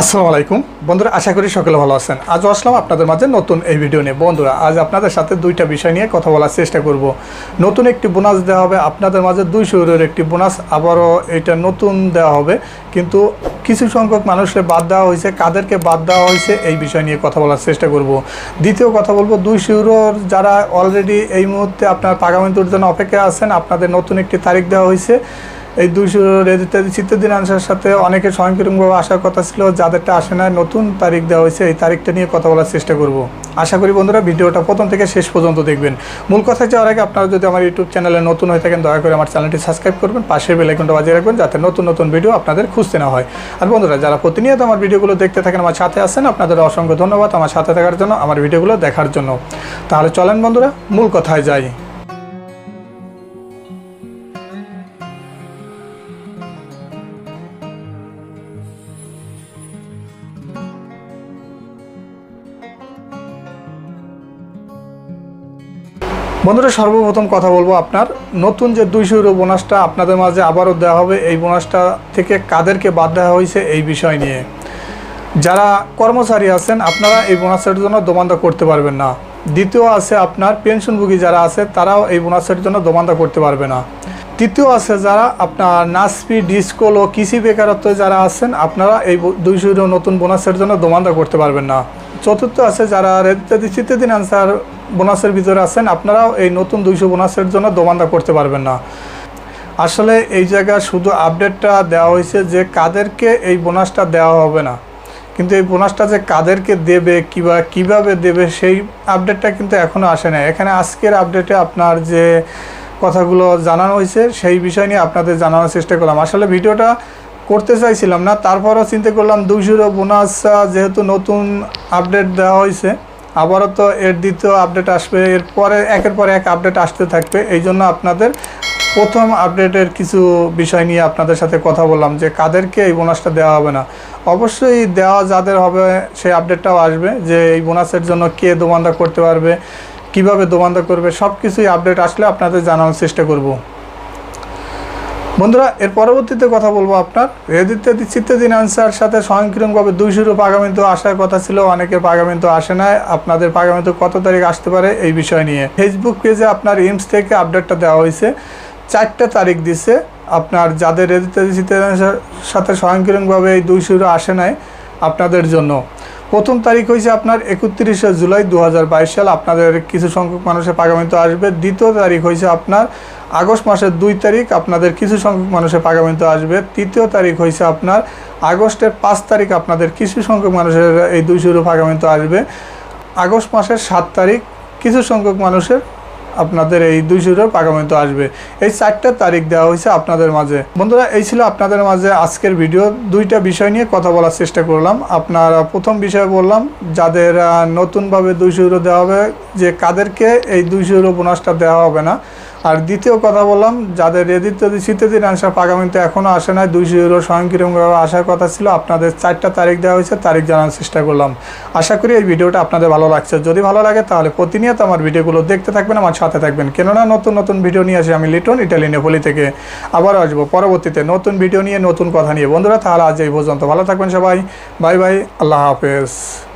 আসসালামু আলাইকুম। বন্ধুরা, আশা করি সকলে ভালো আছেন। আজও আসলাম আপনাদের মাঝে নতুন এই ভিডিও নিয়ে। বন্ধুরা, আজ আপনাদের সাথে দুইটা বিষয় নিয়ে কথা বলার চেষ্টা করব। নতুন একটি বোনাস দেওয়া হবে। আপনাদের মাঝে দুইশো ইউরোর একটি বোনাস। আবারও এটা নতুন দেওয়া হবে। কিন্তু কিছু সংখ্যক মানুষকে বাদ দেওয়া হয়েছে। কাদেরকে বাদ দেওয়া হয়েছে এই বিষয় নিয়ে কথা বলার চেষ্টা করব। দ্বিতীয় কথা বলব দুইশো ইউরোর যারা অলরেডি এই মুহূর্তে আপনার পাগামিন্তুর জন্য অপেক্ষা আছেন, আপনাদের নতুন একটি তারিখ দেওয়া হয়েছে। এই দুইশো ইত্যাদি চিত্তদিন আনসার সাথে অনেকে স্বয়ংক্রিয়ভাবে আসার কথা ছিল, যাদেরটা আসে না নতুন তারিখ দেওয়া হয়েছে, এই তারিখটা নিয়ে কথা বলার চেষ্টা করব। আশা করি বন্ধুরা ভিডিওটা প্রথম থেকে শেষ পর্যন্ত দেখবেন। মূল কথা যাওয়ার আগে আপনারা যদি আমার ইউটিউব চ্যানেলে নতুন হয়ে থাকেন, দয়া করে আমার চ্যানেলটি সাবস্ক্রাইব করবেন, পাশের বেলাইকনটা বাজিয়ে রাখবেন, যাতে নতুন নতুন ভিডিও আপনাদের খুঁজতে না হয়। আর বন্ধুরা, যারা প্রতিনিয়ত আমার ভিডিওগুলো দেখতে থাকেন, আমার সাথে আছেন, আপনাদের অসংখ্য ধন্যবাদ আমার সাথে থাকার জন্য, আমার ভিডিওগুলো দেখার জন্য। তাহলে চলেন বন্ধুরা, মূল কথায় যাই। বন্ধুরা, সর্বপ্রথম কথা বলব আপনার। নতুন যে দুইশো ইউরো বোনাসটা আপনাদের মাঝে আবারও দেওয়া হবে, এই বোনাসটা থেকে কাদেরকে বাদ দেওয়া হয়েছে এই বিষয় নিয়ে। যারা কর্মচারী আছেন, আপনারা এই বোনাসের জন্য দোমান্দা করতে পারবেন না। দ্বিতীয় আছে আপনার পেনশনভোগী যারা আছে, তারাও এই বোনাসের জন্য দোমান্দা করতে পারবে না। তৃতীয় আছে যারা আপনার নাসপি ডিসকোল ও কৃষি বেকারত্ব যারা আছেন, আপনারা এই দুইশো ইউরো নতুন বোনাসের জন্য দোমান্দা করতে পারবেন না। চতুর্থ আছে যারা ইত্যাদি চিত্তাদিন আনসার বোনাসের ভিতরে আছেন, আপনারাও এই নতুন দুইশো বোনাসের জন্য দোমান্দা করতে পারবেন না। আসলে এই জায়গায় শুধু আপডেটটা দেওয়া হয়েছে যে কাদেরকে এই বোনাসটা দেওয়া হবে না। কিন্তু এই বোনাসটা যে কাদেরকে দেবে, কিবা, কীভাবে দেবে, সেই আপডেটটা কিন্তু এখনও আসে না এখানে আজকের আপডেটে আপনার যে কথাগুলো জানানো হয়েছে, সেই বিষয় নিয়ে আপনাদের জানানোর চেষ্টা করলাম। আসলে ভিডিওটা করতে চাইছিলাম না, তারপরও চিন্তা করলাম দুইশোর বোনাস যেহেতু নতুন আপডেট দেওয়া হয়েছে আবারও তো এর দ্বিতীয় আপডেট আসবে এরপরে একের পর এক আপডেট আসতে থাকবে। এই জন্য আপনাদের প্রথম আপডেটের কিছু বিষয় নিয়ে আপনাদের সাথে কথা বললাম, যে কাদেরকে এই বোনাসটা দেওয়া হবে না। অবশ্যই দেওয়া যাদের হবে, সেই আপডেটটাও আসবে, যে এই বোনাসের জন্য কে দোমান্দা করতে পারবে, কীভাবে দোমান্দা করবে সব কিছুই আপডেট আসলে আপনাদের জানানোর চেষ্টা করব। বন্ধুরা, এর পরবর্তীতে কথা বলব আপনার। রেদিত্যাদি চিত্তাদিন আনসার সাথে স্বয়ংক্রিয়ভাবে দুইশো রূপ পাগামিন্তু আসার কথা ছিল, অনেকের পাগামিন্তু আসে না আপনাদের পাগামিন্তু কত তারিখ আসতে পারে এই বিষয় নিয়ে। ফেসবুক পেজে আপনার ইমস থেকে আপডেটটা দেওয়া হয়েছে। চারটা তারিখ দিছে। আপনার যাদের রেদিত্যাদি চিত্তাদিন সাথে স্বয়ংক্রিয়ভাবে এই দুইশো আসে নাই, আপনাদের জন্য। প্রথম তারিখ হয়েছে আপনার একত্রিশে জুলাই দু হাজার বাইশ সাল। আপনাদের কিছু সংখ্যক মানুষের পাগামিত আসবে। দ্বিতীয় তারিখ হয়েছে আপনার আগস্ট মাসের দুই তারিখ। আপনাদের কিছু সংখ্যক মানুষের পাগামিত আসবে। তৃতীয় তারিখ হয়েছে আপনার আগস্টের পাঁচ তারিখ। আপনাদের কিছু সংখ্যক মানুষের এই দুই শুরু পাগামিত আসবে। আগস্ট মাসের সাত তারিখ। কিছু সংখ্যক মানুষের আপনাদের এই দুই দুইশো আগামীতে আসবে। এই চারটা তারিখ দেওয়া হয়েছে আপনাদের মাঝে। বন্ধুরা, এই ছিল আপনাদের মাঝে আজকের ভিডিও। দুইটা বিষয় নিয়ে কথা বলার চেষ্টা করলাম। আপনারা প্রথম বিষয় বললাম, যাদের নতুনভাবে দুইশো ইউরো দেওয়া হবে, যে কাদেরকে এই দুইশো ইউরো বোনাসটা দেওয়া হবে না আর দ্বিতীয় কথা বললাম, যাদের রেদিত্যাদি শীতেদিন আনসার পাগামিতে এখনও আসে নাই, দুইশো ইউরো স্বয়ংক্রিয়ভাবে আসার কথা ছিল। আপনাদের চারটা তারিখ দেওয়া হয়েছে, তারিখ জানার চেষ্টা করলাম। আশা করি এই ভিডিওটা আপনাদের ভালো লাগছে। যদি ভালো লাগে তাহলে প্রতিনিয়ত আমার ভিডিওগুলো দেখতে থাকবেন, আমার সাথে থাকবেন। কেননা নতুন নতুন ভিডিও নিয়ে আসি আমি লিটন, ইটালি, নেপোলি থেকে। আবার আসব পরবর্তীতে নতুন ভিডিও নিয়ে, নতুন কথা নিয়ে। বন্ধুরা, তাহলে আজ এই পর্যন্ত। ভালো থাকবেন সবাই। Bye bye. আল্লাহ হাফেজ।